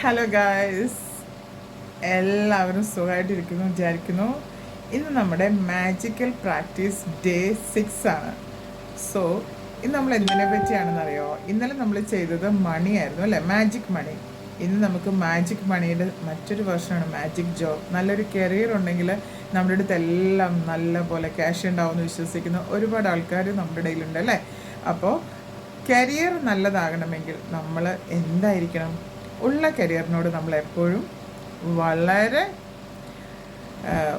Hello guys എല്ലാവരും സുഖമായിട്ടിരിക്കുന്നു വിചാരിക്കുന്നു. ഇന്ന് നമ്മുടെ മാജിക്കൽ പ്രാക്ടീസ് ഡേ സിക്സ് ആണ്. സോ ഇന്ന് നമ്മൾ എന്തിനെ പറ്റിയാണെന്ന് അറിയോ ഇന്നലെ നമ്മൾ ചെയ്തത് മണിയായിരുന്നു അല്ലേ? മാജിക് മണി ഇന്ന് നമുക്ക് മാജിക് മണിയുടെ മറ്റൊരു വേർഷനാണ് മാജിക് ജോബ് നല്ലൊരു കരിയർ ഉണ്ടെങ്കിൽ നമ്മുടെ അടുത്ത് എല്ലാം നല്ല പോലെ ക്യാഷ് ഉണ്ടാവുമെന്ന് വിശ്വസിക്കുന്ന ഒരുപാട് ആൾക്കാർ നമ്മുടെ ഇടയിലുണ്ട് അല്ലേ? അപ്പോൾ കരിയർ നല്ലതാകണമെങ്കിൽ നമ്മൾ എന്തായിരിക്കണം? ഉള്ള കരിയറിനോട് നമ്മൾ എപ്പോഴും വളരെ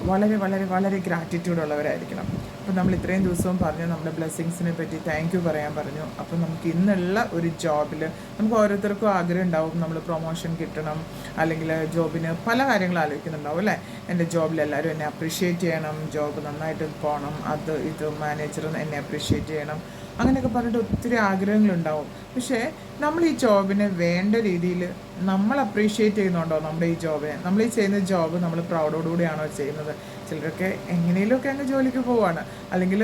വളരെ വളരെ വളരെ ഗ്രാറ്റിറ്റ്യൂഡ് ഉള്ളവരായിരിക്കണം. അപ്പോൾ നമ്മൾ ഇത്രയും ദിവസവും പറഞ്ഞു നമ്മുടെ ബ്ലെസ്സിങ്സിനെ പറ്റി താങ്ക് യു പറയാൻ പറഞ്ഞു. അപ്പോൾ നമുക്ക് ഇന്നുള്ള ഒരു ജോബിൽ നമുക്ക് ഓരോരുത്തർക്കും ആഗ്രഹം ഉണ്ടാവും. നമ്മൾ പ്രൊമോഷൻ കിട്ടണം അല്ലെങ്കിൽ ജോബിന് പല കാര്യങ്ങൾ ആലോചിക്കുന്നുണ്ടാവും അല്ലേ? എന്റെ ജോബിൽ എല്ലാവരും എന്നെ അപ്രീഷിയേറ്റ് ചെയ്യണം ജോബ് നന്നായിട്ട് പോകണം അത് ഇത് മാനേജർ എന്നെ അപ്രീഷിയേറ്റ് ചെയ്യണം. അങ്ങനെയൊക്കെ പറഞ്ഞിട്ട് ഒത്തിരി ആഗ്രഹങ്ങളുണ്ടാവും. പക്ഷേ നമ്മൾ ഈ ജോബിനെ വേണ്ട രീതിയിൽ നമ്മൾ അപ്രീഷിയേറ്റ് ചെയ്യുന്നുണ്ടോ നമ്മുടെ ഈ ജോബിനെ? നമ്മൾ ഈ ചെയ്യുന്ന ജോബ് നമ്മൾ പ്രൗഡോടുകൂടിയാണോ ചെയ്യുന്നത്? ചിലരൊക്കെ എങ്ങനെയൊക്കെ അങ്ങ് ജോലിക്ക് പോവാണ്. അല്ലെങ്കിൽ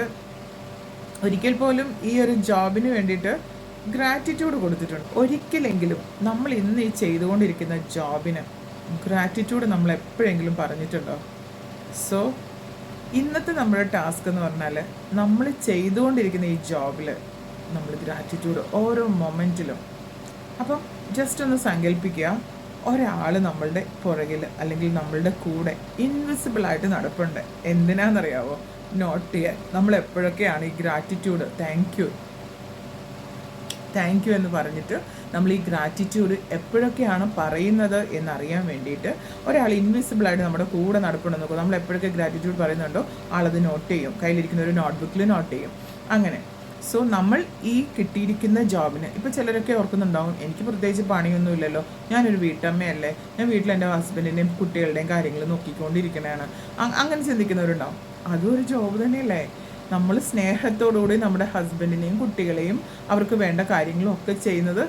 ഒരിക്കൽ പോലും ഈ ഒരു ജോബിന് വേണ്ടിയിട്ട് ഗ്രാറ്റിറ്റ്യൂഡ് കൊടുത്തിട്ടുണ്ട്. ഒരിക്കലെങ്കിലും നമ്മൾ ഇന്ന് ഈ ചെയ്തുകൊണ്ടിരിക്കുന്ന ജോബിന് ഗ്രാറ്റിറ്റ്യൂഡ് നമ്മൾ എപ്പോഴെങ്കിലും പറഞ്ഞിട്ടുണ്ടോ? സോ ഇന്നത്തെ നമ്മുടെ ടാസ്ക് എന്ന് പറഞ്ഞാൽ നമ്മൾ ചെയ്തുകൊണ്ടിരിക്കുന്ന ഈ ജോബിൽ നമ്മൾ ഗ്രാറ്റിറ്റ്യൂഡ് ഓരോ മൊമെന്റിലും അപ്പം ജസ്റ്റ് ഒന്ന് സങ്കല്പിക്കുക ഒരാൾ നമ്മളുടെ പുറകിൽ അല്ലെങ്കിൽ നമ്മളുടെ കൂടെ ഇൻവിസിബിൾ ആയിട്ട് നടപ്പുണ്ട്. എന്തിനാണെന്നറിയാവോ നോട്ട് ചെയ്യാൻ നമ്മൾ എപ്പോഴൊക്കെയാണ് ഈ gratitude thank you thank you എന്ന് പറഞ്ഞിട്ട് നമ്മൾ ഈ ഗ്രാറ്റിറ്റ്യൂഡ് എപ്പോഴൊക്കെയാണ് പറയുന്നത് എന്നറിയാൻ വേണ്ടിയിട്ട് ഒരാൾ ഇൻവിസിബിളായിട്ട് നമ്മുടെ കൂടെ നടപ്പുണ്ടെന്ന് നമ്മൾ എപ്പോഴൊക്കെ ഗ്രാറ്റിറ്റ്യൂഡ് പറയുന്നുണ്ടോ ആളത് നോട്ട് ചെയ്യും. കയ്യിലിരിക്കുന്ന ഒരു നോട്ട്ബുക്കിൽ നോട്ട് ചെയ്യും. അങ്ങനെ. സോ നമ്മൾ ഈ കിട്ടിയിരിക്കുന്ന ജോബിന് ഇപ്പോൾ ചിലരൊക്കെ ഓർക്കുന്നുണ്ടാവും എനിക്ക് പ്രത്യേകിച്ച് പണിയൊന്നുമില്ലല്ലോ ഞാനൊരു വീട്ടമ്മയല്ലേ. ഞാൻ വീട്ടിൽ എന്റെ ഹസ്ബൻഡിന്റെയും കുട്ടികളുടെയും കാര്യങ്ങൾ നോക്കിക്കൊണ്ടിരിക്കണതാണ് അങ്ങനെ ചിന്തിക്കുന്നവരുണ്ടാവും. അതും ഒരു ജോബ് തന്നെയല്ലേ. നമ്മൾ സ്നേഹത്തോടുകൂടി നമ്മുടെ ഹസ്ബൻഡിനെയും കുട്ടികളെയും അവർക്ക് വേണ്ട കാര്യങ്ങളും ഒക്കെ ചെയ്യുന്നത്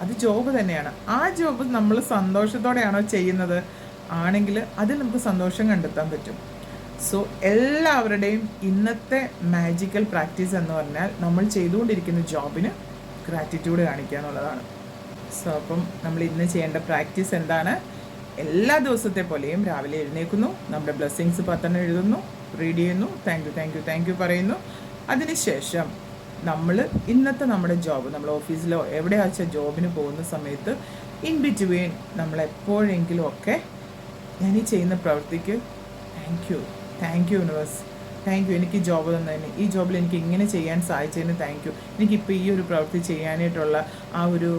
അത് ജോബ് തന്നെയാണ്. ആ ജോബ് നമ്മൾ സന്തോഷത്തോടെയാണോ ചെയ്യുന്നത്? ആണെങ്കിൽ അതിൽ നമുക്ക് സന്തോഷം കണ്ടെത്താൻ പറ്റും. സോ എല്ലാവരുടെയും ഇന്നത്തെ മാജിക്കൽ പ്രാക്ടീസ് എന്ന് പറഞ്ഞാൽ നമ്മൾ ചെയ്തുകൊണ്ടിരിക്കുന്ന ജോബിന് ഗ്രാറ്റിറ്റ്യൂഡ് കാണിക്കുക എന്നുള്ളതാണ്. സോ അപ്പം നമ്മൾ ഇന്ന് ചെയ്യേണ്ട പ്രാക്ടീസ് എന്താണ്? എല്ലാ ദിവസത്തെ പോലെയും രാവിലെ എഴുന്നേൽക്കുന്നു നമ്മുടെ ബ്ലെസ്സിങ്സ് പത്തെണ്ണം എഴുതുന്നു റീഡ് ചെയ്യുന്നു thank you thank you thank you പറയുന്നു. അതിനുശേഷം നമ്മൾ ഇന്നത്തെ നമ്മുടെ ജോബ് നമ്മൾ ഓഫീസിലോ എവിടെയാ വെച്ചാൽ ജോബിന് പോകുന്ന സമയത്ത് ഇൻ ബിറ്റ്വീൻ നമ്മൾ എപ്പോഴെങ്കിലും ഒക്കെ ഞാൻ ഈ ചെയ്യുന്ന പ്രവൃത്തിക്ക് thank you thank you universe thank you എനിക്ക് ജോബ് തന്നതിന്. ഈ ജോബിൽ എനിക്ക് ഇങ്ങനെ ചെയ്യാൻ സാധിച്ചതിന് താങ്ക് യു എനിക്കിപ്പോൾ ഈ ഒരു പ്രവൃത്തി ചെയ്യാനായിട്ടുള്ള ആ ഒരു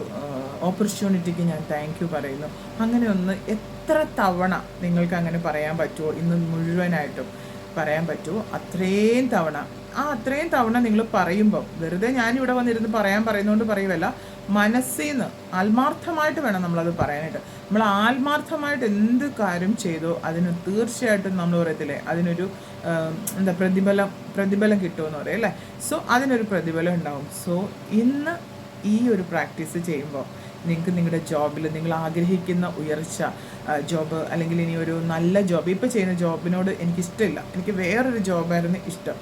ഓപ്പർച്യൂണിറ്റിക്ക് ഞാൻ താങ്ക് യു പറയുന്നു. അങ്ങനെ ഒന്ന് എത്ര തവണ നിങ്ങൾക്ക് അങ്ങനെ പറയാൻ പറ്റുമോ ഇന്ന് മുഴുവനായിട്ടും. പറയാൻ പറ്റുമോ അത്രയും തവണ. ആ അത്രയും തവണ നിങ്ങൾ പറയുമ്പോൾ വെറുതെ ഞാനിവിടെ വന്നിരുന്ന് പറയാൻ പറയുന്നതുകൊണ്ട് പറയുമല്ല മനസ്സിൽ നിന്ന് ആത്മാർത്ഥമായിട്ട് വേണം നമ്മളത് പറയാനായിട്ട്. നമ്മൾ ആത്മാർത്ഥമായിട്ട് എന്ത് കാര്യം ചെയ്തോ അതിന് തീർച്ചയായിട്ടും നമ്മൾ പറയത്തില്ലേ അതിനൊരു എന്താ പ്രതിഫലം പ്രതിഫലം കിട്ടുമെന്ന് പറയും അല്ലേ? സോ അതിനൊരു പ്രതിഫലം ഉണ്ടാവും. സോ ഇന്ന് ഈ ഒരു പ്രാക്ടീസ് ചെയ്യുമ്പോൾ നിങ്ങൾക്ക് നിങ്ങളുടെ ജോബിൽ നിങ്ങൾ ആഗ്രഹിക്കുന്ന ഉയർച്ച ജോബ് അല്ലെങ്കിൽ ഇനി ഒരു നല്ല ജോബ്. ഇപ്പോൾ ചെയ്യുന്ന ജോബിനോട് എനിക്കിഷ്ടമില്ല. എനിക്ക് വേറൊരു ജോബായിരുന്നു ഇഷ്ടം.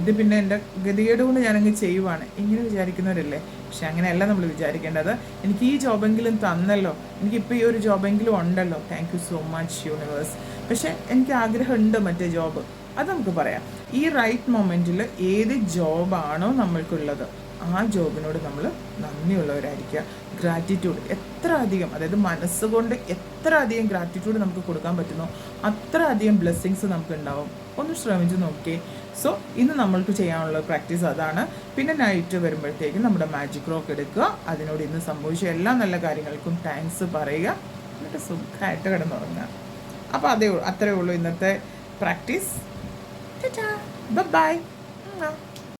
ഇത് പിന്നെ എന്റെ ഗതികേട് കൊണ്ട് ഞാനങ്ങ് ചെയ്യുവാണ്. ഇങ്ങനെ വിചാരിക്കുന്നവരല്ലേ? പക്ഷെ അങ്ങനെയല്ല നമ്മൾ വിചാരിക്കേണ്ടത്. എനിക്ക് ഈ ജോബെങ്കിലും തന്നല്ലോ. എനിക്കിപ്പോൾ ഈ ഒരു ജോബെങ്കിലും ഉണ്ടല്ലോ. Thank you so much universe പക്ഷേ എനിക്ക് ആഗ്രഹമുണ്ട് മറ്റേ ജോബ്. അത് നമുക്ക് പറയാം. ഈ റൈറ്റ് മൊമെന്റിൽ ഏത് ജോബാണോ നമ്മൾക്കുള്ളത്. ആ ജോബിനോട് നമ്മൾ നന്ദിയുള്ളവരായിരിക്കുക. ഗ്രാറ്റിറ്റ്യൂഡ് എത്ര അധികം അതായത് മനസ്സുകൊണ്ട് എത്ര അധികം ഗ്രാറ്റിറ്റ്യൂഡ് നമുക്ക് കൊടുക്കാൻ പറ്റുന്നോ അത്ര അധികം ബ്ലെസ്സിങ്സ് നമുക്ക് ഉണ്ടാവും. ഒന്ന് ശ്രമിച്ച് നോക്കിയേ. സോ ഇന്ന് നമ്മൾക്ക് ചെയ്യാനുള്ള പ്രാക്ടീസ് അതാണ്. പിന്നെ നൈറ്റ് വരുമ്പോഴത്തേക്കും നമ്മുടെ മാജിക് റോക്ക് എടുക്കുക. അതിനോട് ഇന്ന് സംഭവിച്ച എല്ലാ നല്ല കാര്യങ്ങൾക്കും താങ്ക്സ് പറയുക. എന്നിട്ട് സുഖമായിട്ട് കിടന്നുറങ്ങുക. അപ്പോൾ അതേ അത്രയേ ഉള്ളൂ ഇന്നത്തെ പ്രാക്ടീസ് ബൈ